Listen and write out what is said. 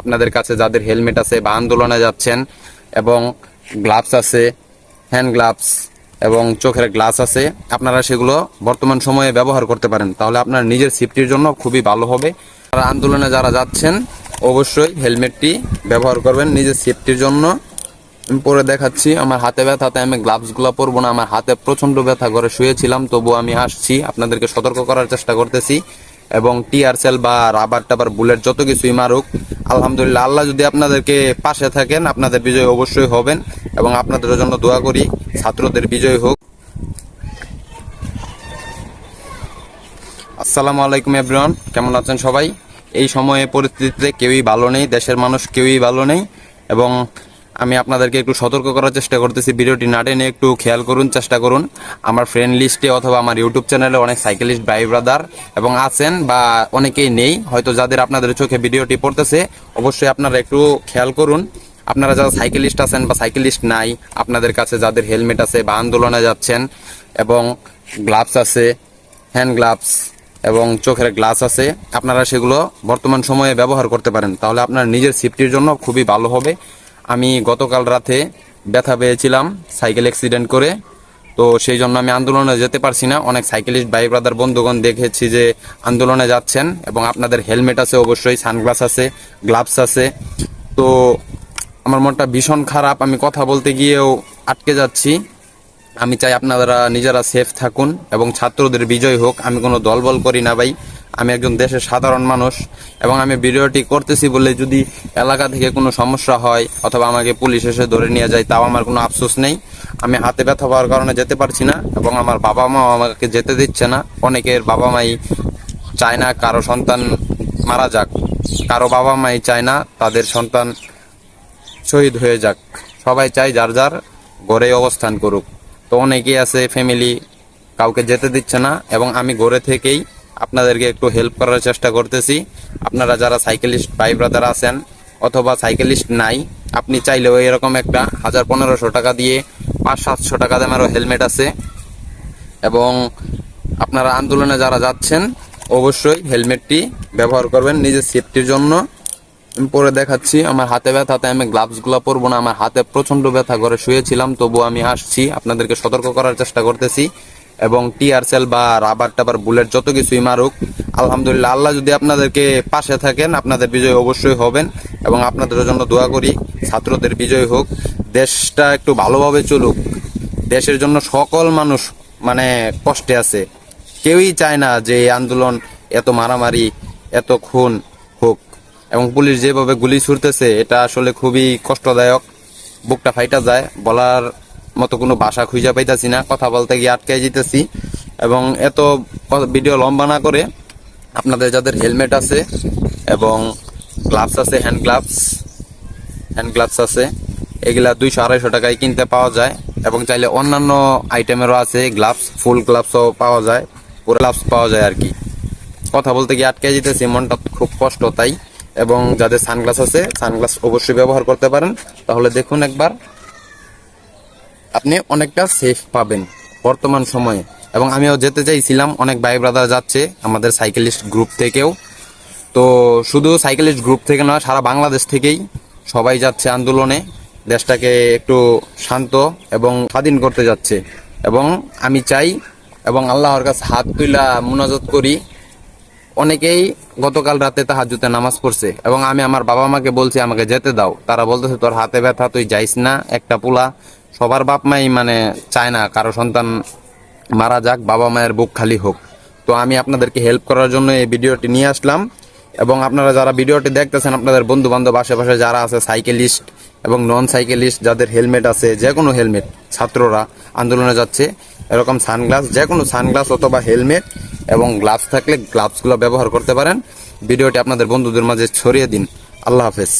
আপনাদের কাছে যাদের হেলমেট আছে বা আন্দোলনে যাচ্ছেন এবং গ্লাভস আছে, হ্যান্ড গ্লাভস এবং চোখের গ্লাস আছে, আপনারা সেগুলো বর্তমান সময়ে ব্যবহার করতে পারেন। তাহলে আপনার নিজের সেফটির জন্য খুবই ভালো হবে। আর আন্দোলনে যারা যাচ্ছেন, অবশ্যই হেলমেটটি ব্যবহার করবেন নিজের সেফটির জন্য। আমি পরে দেখাচ্ছি, আমার হাতে ব্যথাতে আমি গ্লাভসগুলো পরবো না। আমার হাতে প্রচণ্ড ব্যথা করে শুয়েছিলাম তবু আমি আসছি। আপনাদেরকে সতর্ক করার চেষ্টা করতেছি। এবং টিআর সেল বা রাবার টাবার বুলেট যত কিছুই মারুক, আলহামদুলিল্লাহ আল্লাহ যদি আপনাদেরকে পাশে থাকেন, আপনাদের বিজয় অবশ্যই হবেন এবং আপনাদের জন্য দোয়া করি, ছাত্রদের বিজয় হোক। আসসালামু আলাইকুম এভরিওয়ান, কেমন আছেন সবাই? এই সময়ে পরিস্থিতিতে কেউই ভালো নেই, দেশের মানুষ কেউই ভালো নেই এবং আমি আপনাদেরকে একটু সতর্ক করার চেষ্টা করতেছি। ভিডিওটি না টেনে একটু খেয়াল করুন, চেষ্টা করুন। আমার ফ্রেন্ড লিস্টে অথবা আমার ইউটিউব চ্যানেলে অনেক সাইকেলিস্ট ভাই ব্রাদার এবং আছেন বা অনেকেই নেই। হয়তো যাদের আপনাদের চোখে ভিডিওটি পড়তেছে, অবশ্যই আপনারা একটু খেয়াল করুন। আপনারা যারা সাইকেলিস্ট আছেন বা সাইকেলিস্ট নাই, আপনাদের কাছে যাদের হেলমেট আছে বা আন্দোলনে যাচ্ছেন এবং গ্লাভস আছে হ্যান্ড গ্লাভস এবং চোখের গ্লাস আছে, আপনারা সেগুলো বর্তমান সময়ে ব্যবহার করতে পারেন। তাহলে আপনার নিজের সেফটির জন্য খুবই ভালো হবে। আমি গতকাল রাতে ব্যথা পেয়েছিলাম, সাইকেল অ্যাক্সিডেন্ট করে। তো সেই জন্য আমি আন্দোলনে যেতে পারছি না। অনেক সাইকেলিস্ট ভাই ব্রাদার বন্ধুগণ দেখেছি যে আন্দোলনে যাচ্ছেন এবং আপনাদের হেলমেট আছে অবশ্যই সানগ্লাস আছে গ্লাভস আছে। তো আমার মনটা ভীষণ খারাপ। আমি কথা বলতে গিয়েও আটকে যাচ্ছি। আমি চাই আপনারা নিজেরা সেফ থাকুন এবং ছাত্রদের বিজয় হোক। আমি কোনো দলবল করি না ভাই। আমি একজন দেশের সাধারণ মানুষ এবং আমি ভিডিওটি করতেছি বলে যদি এলাকা থেকে কোনো সমস্যা হয় অথবা আমাকে পুলিশ এসে ধরে নিয়ে যায়, তাও আমার কোনো আফসোস নেই। আমি হাতে ব্যথা পাওয়ার কারণে যেতে পারছি না এবং আমার বাবা মাও আমাকে যেতে দিচ্ছে না। অনেকের বাবা মাই চায় না কারও সন্তান মারা যাক। কারও বাবা মাই চায় না তাদের সন্তান শহীদ হয়ে যাক। সবাই চাই যার যার ঘরে অবস্থান করুক। তো অনেকেই আছে ফ্যামিলি কাউকে যেতে দিচ্ছে না এবং আমি ঘরে থেকেই আপনাদেরকে একটু হেল্প করার চেষ্টা করতেছি। আপনারা যারা সাইকেলিস্ট ভাই ব্রাদার আছেন অথবা সাইকেলিস্ট নাই, আপনি চাইলেও এরকম একটা হাজার পনেরোশো টাকা দিয়ে পাঁচ, সাতশো টাকা দামেরও হেলমেট আছে। এবং আপনারা আন্দোলনে যারা যাচ্ছেন, অবশ্যই হেলমেটটি ব্যবহার করবেন নিজের সেফটির জন্য। পরে দেখাচ্ছি, আমার হাতে ব্যথাতে আমি গ্লাভসগুলো পরবো না, আমার হাতে প্রচণ্ড ব্যথা করে শুয়েছিলাম তবু আমি আসছি, আপনাদেরকে সতর্ক করার চেষ্টা করতেছি। এবং টিআর সেল বা রাবার টাবার, বুলেট যত কিছুই মারুক, আলহামদুলিল্লাহ, আল্লাহ যদি আপনাদেরকে পাশে থাকেন, আপনাদের বিজয় অবশ্যই হবেন এবং আপনাদের জন্য দোয়া করি, ছাত্রদের বিজয় হোক, দেশটা একটু ভালোভাবে চলুক, দেশের জন্য সকল মানুষ মানে কষ্টে আছে। কেউই চায় না যে এই আন্দোলন এত মারামারি, এত খুন হোক। এবং পুলিশ যেভাবে গুলি ছুড়তেছে, এটা আসলে খুবই কষ্টদায়ক, বুকটা ফাইটা যায়, বলার মতো কোনো ভাষা খুঁজে পাইতেছি না, কথা বলতে গিয়ে আটকে যেতেছি এবং এত ভিডিও লম্বা না করে আপনাদের যাদের হেলমেট আছে এবং গ্লাভস আছে হ্যান্ড গ্লাভস হ্যান্ড গ্লাভস আছে, এগুলা দুইশো আড়াইশো টাকায় কিনতে পাওয়া যায়। এবং চাইলে অন্যান্য আইটেমেরও আছে গ্লাভস ফুল গ্লাভসও পাওয়া যায়, পুরো গ্লাভস পাওয়া যায় আর কি। কথা বলতে গিয়ে আটকে যেতেছি মনটা খুব কষ্ট তাই। এবং যাদের সানগ্লাস আছে সানগ্লাস অবশ্যই ব্যবহার করতে পারেন। তাহলে দেখুন একবার। আপনি অনেকটা সেফ পাবেন বর্তমান সময়ে। এবং আমিও যেতে চাইছিলাম, অনেক ভাই ব্রাদার যাচ্ছে আমাদের সাইকেলিস্ট গ্রুপ থেকেও। তো শুধু সাইকেলিস্ট গ্রুপ থেকে নয় সারা বাংলাদেশ থেকেই সবাই যাচ্ছে আন্দোলনে। দেশটাকে একটু শান্ত এবং স্বাধীন করতে যাচ্ছে। এবং আমি চাই এবং আল্লাহর কাছে হাত তুলা মুনাজত করি। অনেকেই গতকাল রাতে তাহাজুতে নামাজ পড়ছে এবং আমি আমার বাবা মাকে বলছি, আমাকে যেতে দাও। তারা বলতেছে, তোর হাতে ব্যথা, তুই যাইস না, একটা পোলা সবার বাপ মাই মানে চায় না, কারও সন্তান মারা যাক, বাবা মায়ের বুক খালি হোক। তো আমি আপনাদেরকে হেল্প করার জন্য এই ভিডিওটি নিয়ে আসলাম। এবং আপনারা যারা ভিডিওটি দেখতেছেন, আপনাদের বন্ধু বান্ধব আশেপাশে যারা আছে সাইকেলিস্ট এবং নন সাইকেলিস্ট যাদের হেলমেট আছে যে কোনো হেলমেট ছাত্ররা আন্দোলনে যাচ্ছে, এরকম সানগ্লাস যে কোনো সানগ্লাস অথবা হেলমেট এবং গ্লাভস থাকলে গ্লাভসগুলো ব্যবহার করতে পারেন। ভিডিওটি আপনাদের বন্ধুদের মাঝে ছড়িয়ে দিন। আল্লাহ হাফেজ।